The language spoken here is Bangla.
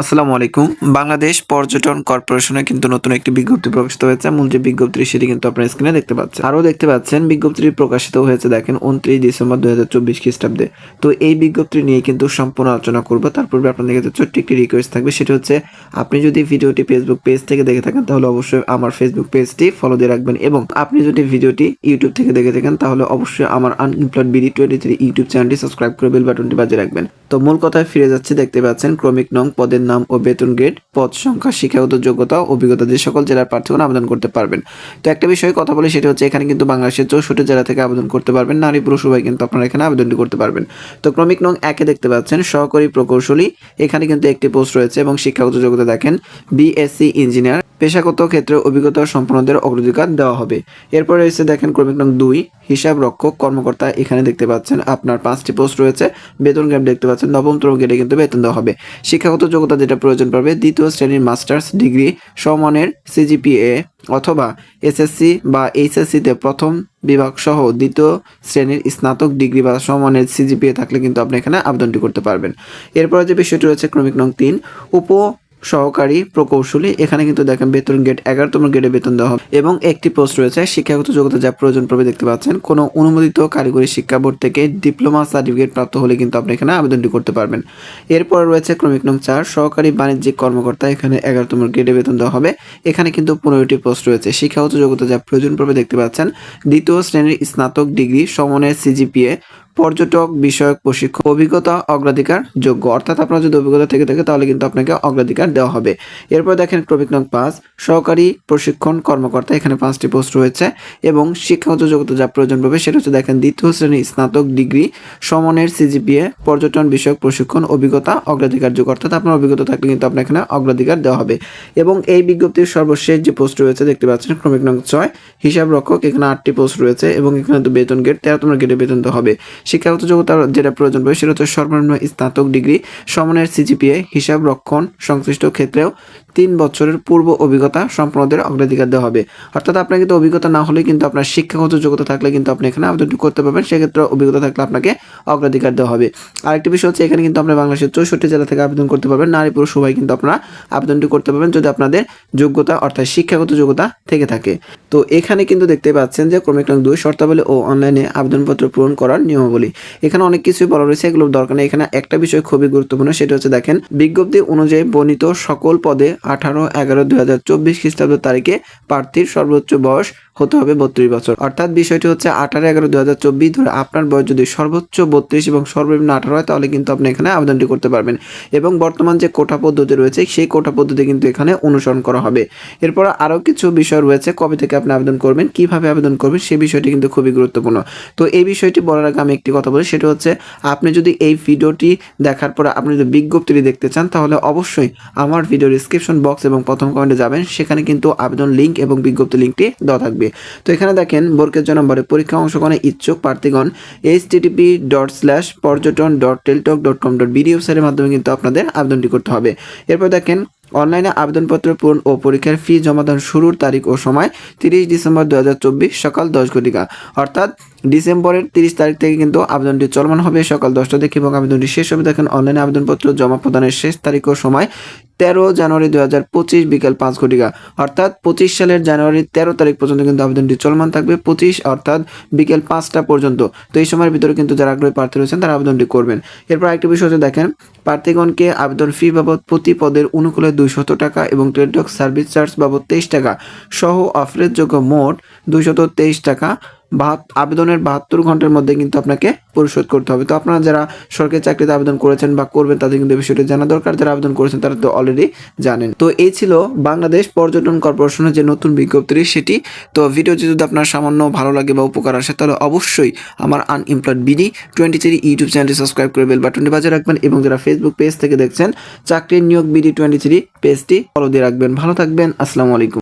আসসালামু আলাইকুম। বাংলাদেশ পর্যটন কর্পোরেশনে কিন্তু নতুন একটি বিজ্ঞপ্তি প্রকাশিত হয়েছে। মূল যে বিজ্ঞপ্তি সেটি কিন্তু আপনার স্ক্রিনে দেখতে পাচ্ছেন। আরও দেখতে পাচ্ছেন, বিজ্ঞপ্তিটি প্রকাশিত হয়েছে দেখেন উনত্রিশ ডিসেম্বর দু হাজার চব্বিশ খ্রিস্টাব্দে। তো এই বিজ্ঞপ্তি নিয়ে কিন্তু সম্পূর্ণ আলোচনা করব। তার পূর্বে আপনাদের কাছে ছোট্ট একটি রিকোয়েস্ট থাকবে। সেটা হচ্ছে, আপনি যদি ভিডিওটি ফেসবুক পেজ থেকে দেখে থাকেন, তাহলে অবশ্যই আমার ফেসবুক পেজটি ফলো দিয়ে রাখবেন এবং আপনি যদি ভিডিওটি ইউটিউব থেকে দেখে থাকেন, তাহলে অবশ্যই আমার unemployed BD twenty three YouTube চ্যানেলটি সাবস্ক্রাইব করে বেল বাটনটি বাজিয়ে রাখবেন। তো মূল কথায় ফিরে যাচ্ছে। দেখতে পাচ্ছেন, ক্রমিক নং পদের নাম ও বেতন গ্রেড পদ সংখ্যা শিক্ষাগত যোগ্যতা অভিজ্ঞতা যে সকল জেলার প্রার্থীগণ আবেদন করতে পারবেন। তো একটা বিষয়ে কথা বলে, সেটা হচ্ছে এখানে কিন্তু বাংলাদেশের চৌষট্টি জেলা থেকে আবেদন করতে পারবেন। নারী পুরুষ উভয় কিন্তু আপনারা এখানে আবেদনটি করতে পারবেন। তো ক্রমিক নং একে দেখতে পাচ্ছেন, সহকারী প্রকৌশলী। এখানে কিন্তু একটি পোস্ট রয়েছে এবং শিক্ষাগত যোগ্যতা দেখেন, বিএসসি ইঞ্জিনিয়ার। পেশাগত ক্ষেত্রে অভিজ্ঞতা সম্পন্নদের অগ্রাধিকার দেওয়া হবে। এরপর রয়েছে দেখেন ক্রমিক নং দুই, হিসাব রক্ষক কর্মকর্তা এখানে দেখতে পাচ্ছেন আপনার পাঁচটি পোস্ট রয়েছে, বেতন গ্রেড দেখতে পাচ্ছেন নবমতম গ্রেডে কিন্তু বেতন দেওয়া হবে। শিক্ষাগত যোগ্যতা যেটা প্রয়োজন পড়বে, দ্বিতীয় শ্রেণির মাস্টার্স ডিগ্রি সমানের সিজিপিএ অথবা এসএসসি বা এইচএসসিতে প্রথম বিভাগ সহ দ্বিতীয় শ্রেণির স্নাতক ডিগ্রি বা সমানের সিজিপিএ থাকলে কিন্তু আপনি এখানে আবেদনটি করতে পারবেন। এরপরে যে বিষয়টি রয়েছে ক্রমিক নং তিন, উপ সহকারী প্রকৌশলী, এখানে কিন্তু দেখেন বেতন গেট এগারোতম গেটে বেতন দেওয়া হবে। এবং একটি পোস্ট রয়েছে, শিক্ষাগত যোগ্যতা যা প্রয়োজন পড়বে দেখতে পাচ্ছেন। কোনো অনুমোদিত কারিগরি শিক্ষা বোর্ড থেকে ডিপ্লোমা সার্টিফিকেট প্রাপ্ত হলে কিন্তু আপনি এখানে আবেদনটি করতে পারবেন। এরপর রয়েছে ক্রমিক নং চার, সহকারী বাণিজ্যিক কর্মকর্তা, এখানে এগারোতম গেটে বেতন দেওয়া হবে। এখানে কিন্তু পনেরোটি পোস্ট রয়েছে, শিক্ষাগত যোগ্যতা যা প্রয়োজন পড়বে দেখতে পাচ্ছেন। দ্বিতীয় শ্রেণির স্নাতক ডিগ্রি সমনের সিজিপিএ পর্যটক বিষয়ক প্রশিক্ষণ, অভিজ্ঞতা, অগ্রাধিকার যোগ্য। অর্থাৎ আপনার যদি অভিজ্ঞতা থেকে থাকে, তাহলে কিন্তু আপনাকে অগ্রাধিকার দেওয়া হবে। এরপর দেখেন ক্রমিক নং পাঁচ, সহকারী প্রশিক্ষণ কর্মকর্তা। এখানে পাঁচটি পোস্ট রয়েছে এবং শিক্ষাগত যোগ্যতা যা প্রয়োজন পাবে সেটা হচ্ছে দেখেন দ্বিতীয় শ্রেণি স্নাতক ডিগ্রি, সমনের সিজিপিএ, পর্যটন বিষয়ক প্রশিক্ষণ, অভিজ্ঞতা, অগ্রাধিকার যোগ্য। অর্থাৎ আপনার অভিজ্ঞতা থাকলে কিন্তু আপনার এখানে অগ্রাধিকার দেওয়া হবে। এবং এই বিজ্ঞপ্তির সর্বশেষ যে পোস্ট রয়েছে, দেখতে পাচ্ছেন ক্রমিক নং ছয়, হিসাব রক্ষক। এখানে আটটি পোস্ট রয়েছে এবং এখানে তো বেতন গেট, তেরোতম গেটে বেতন দেওয়া হবে। শিক্ষাগত যোগ্যতার যেটা প্রয়োজন পড়ে, সেটা হচ্ছে সর্বনিম্ন স্নাতক ডিগ্রি সমনের সিজিপিএ হিসাব রক্ষণ, সংশ্লিষ্ট ক্ষেত্রেও তিন বছরের পূর্ব অভিজ্ঞতা সম্পন্নদের অগ্রাধিকার দেওয়া হবে। অর্থাৎ আপনার কিন্তু অভিজ্ঞতা না হলে কিন্তু আপনার শিক্ষাগত যোগ্যতা থাকলে কিন্তু আপনি এখানে আবেদনটি করতে পারবেন। সেক্ষেত্রে অভিজ্ঞতা থাকলে আপনাকে অগ্রাধিকার দেওয়া হবে। আরেকটি বিষয় হচ্ছে, এখানে কিন্তু আপনি বাংলাদেশের চৌষট্টি জেলা থেকে আবেদন করতে পারবেন। নারী পুরুষ সবাই কিন্তু আপনারা আবেদনটি করতে পারবেন যদি আপনাদের যোগ্যতা অর্থাৎ শিক্ষাগত যোগ্যতা থেকে থাকে। তো এখানে কিন্তু দেখতে পাচ্ছেন যে ক্রমিক নং দুই, শর্তাবলী ও অনলাইনে আবেদনপত্র পূরণ করার নিয়মাবলী। এখানে অনেক কিছুই বলা রয়েছে, এগুলোর দরকার নেই। এখানে একটা বিষয় খুবই গুরুত্বপূর্ণ, সেটা হচ্ছে দেখেন, বিজ্ঞপ্তি অনুযায়ী বর্ণিত সকল পদে আঠারো এগারো দুই হাজার চব্বিশ খ্রিস্টাব্দ তারিখে প্রার্থীর সর্বোচ্চ বয়স হতে হবে বত্রিশ বছর। অর্থাৎ বিষয়টি হচ্ছে আঠারো এগারো দু হাজার চব্বিশ ধরে আপনার বয়স যদি সর্বোচ্চ বত্রিশ এবং সর্বনিম্ন আঠারো হয়, তাহলে কিন্তু আপনি এখানে আবেদনটি করতে পারবেন। এবং বর্তমান যে কোটা পদ্ধতি রয়েছে, সেই কোটা পদ্ধতি কিন্তু এখানে অনুসরণ করা হবে। এরপর আরও কিছু বিষয় রয়েছে, কবে থেকে আপনি আবেদন করবেন, কীভাবে আবেদন করবেন সেই বিষয়টি কিন্তু খুবই গুরুত্বপূর্ণ। তো এই বিষয়টি বলার আগে আমি একটি কথা বলি, সেটা হচ্ছে আপনি যদি এই ভিডিওটি দেখার পরে আপনি যদি বিজ্ঞপ্তিটি দেখতে চান, তাহলে অবশ্যই আমার ভিডিও ডিসক্রিপশন বক্স এবং প্রথম কমেন্টে যাবেন। সেখানে কিন্তু আবেদন লিঙ্ক এবং বিজ্ঞপ্তি লিঙ্কটি দেওয়া থাকবে। তো এখানে দেখেন জন্য নম্বরে পরীক্ষা অংশগ্রহণে ইচ্ছুক প্রার্থীগণ http dot slash Parjatan dot Teletalk dot com dot BD ওয়েবসাইটের মাধ্যমে কিন্তু আপনাদের আবেদনটি করতে হবে। এরপর দেখেন অনলাইনে আবেদনপত্র পূরণ ও পরীক্ষার ফি জমাদান শুরুর তারিখ ও সময় তিরিশ ডিসেম্বর দু হাজার চব্বিশ সকাল দশ ঘটিকা। অর্থাৎ ডিসেম্বরের তিরিশ তারিখ থেকে কিন্তু আবেদনটি চলমান হবে সকাল দশটা থেকে এবং আবেদনটি শেষ হবে। দেখেন অনলাইনে আবেদনপত্র জমা প্রদানের শেষ তারিখ ও সময় তেরো জানুয়ারি দু হাজার পঁচিশ বিকেল পাঁচ ঘটিকা। অর্থাৎ পঁচিশ সালের জানুয়ারির তেরো তারিখ পর্যন্ত কিন্তু আবেদনটি চলমান থাকবে। পঁচিশ, অর্থাৎ বিকেল পাঁচটা পর্যন্ত। তো এই সময়ের ভিতরে কিন্তু যারা আগ্রহী প্রার্থী রয়েছেন, তারা আবেদনটি করবেন। এরপর আরেকটি বিষয় হচ্ছে দেখেন, প্রার্থীগণকে আবেদন ফি বাবদ প্রতি পদের অনুকূলে দুইশত টাকা এবং টেলিটক সার্ভিস চার্জ বাবদ তেইশ টাকা সহ অফারের মোট দুইশত তেইশ টাকা আবেদনের বাহাত্তর ঘণ্টার মধ্যে কিন্তু আপনাকে পরিশোধ করতে হবে। তো আপনারা যারা সরকারি চাকরিতে আবেদন করেছেন বা করবেন, তাদের কিন্তু বিষয়টি জানা দরকার। যারা আবেদন করেছেন, তারা তো অলরেডি জানেন। তো এই ছিল বাংলাদেশ পর্যটন কর্পোরেশনের যে নতুন বিজ্ঞপ্তি সেটি। তো ভিডিওটি যদি আপনার সামান্য ভালো লাগে বা উপকার আসে, তাহলে অবশ্যই আমার unemployed BD twenty three YouTube চ্যানেলটি সাবস্ক্রাইব করে বেল বাটনটি বাজিয়ে রাখবেন এবং যারা ফেসবুক পেজ থেকে দেখছেন, চাকরির নিয়োগ বিডি টোয়েন্টি থ্রি পেজটি ফলো দিয়ে রাখবেন। ভালো থাকবেন, আসসালামু আলাইকুম।